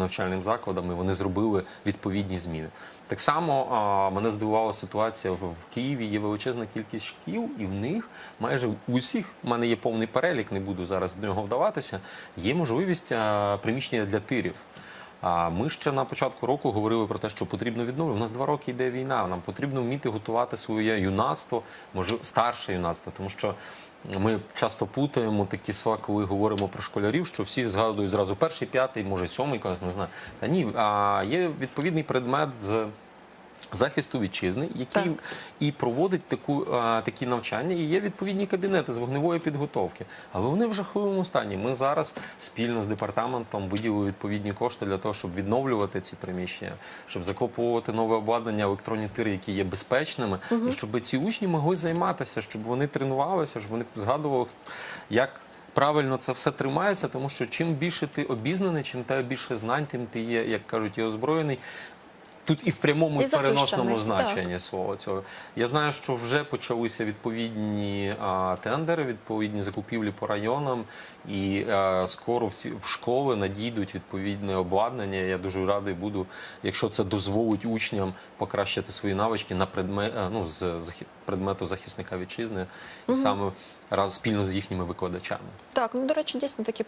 навчальним закладам, і вони зробили відповідні зміни. Так само а, мене здивувала ситуація в, в Києві. Є величезна кількість шкіл, і в них майже в усіх в мене є повний перелік, не буду зараз до нього вдаватися. Є можливість а, приміщення для тирів. А ми ще на початку року говорили про те, що потрібно відновлювати. У нас два роки йде війна. Нам потрібно вміти готувати своє юнацтво, може старше юнацтво, тому що ми часто путаємо такі слова, коли говоримо про школярів, що всі згадують зразу перший, п'ятий, може сьомий клас, не знаю. Та ні, а є відповідний предмет з. Захисту вітчизни, який Так. і проводить таку, а, такі навчання, і є відповідні кабінети з вогневої підготовки. Але вони в жахливому стані. Ми зараз спільно з департаментом виділили відповідні кошти для того, щоб відновлювати ці приміщення, щоб закуповувати нове обладнання, електронні тири, які є безпечними, і щоб ці учні могли займатися, щоб вони тренувалися, щоб вони згадували, як. Правильно це все тримається, тому що чим більше ти обізнаний, чим тебе більше знань, тим ти є, як кажуть, і озброєний. Тут і в прямому, і, І в переносному значенні слова цього. Я знаю, що вже почалися відповідні а, тендери, відповідні закупівлі по районам, і а, скоро всі в школи надійдуть відповідне обладнання. Я дуже радий буду, якщо це дозволить учням покращити свої навички на предмет, ну, з захи- предмету захисника вітчизни, і саме раз спільно з їхніми викладачами. Так, ну до речі, дійсно такі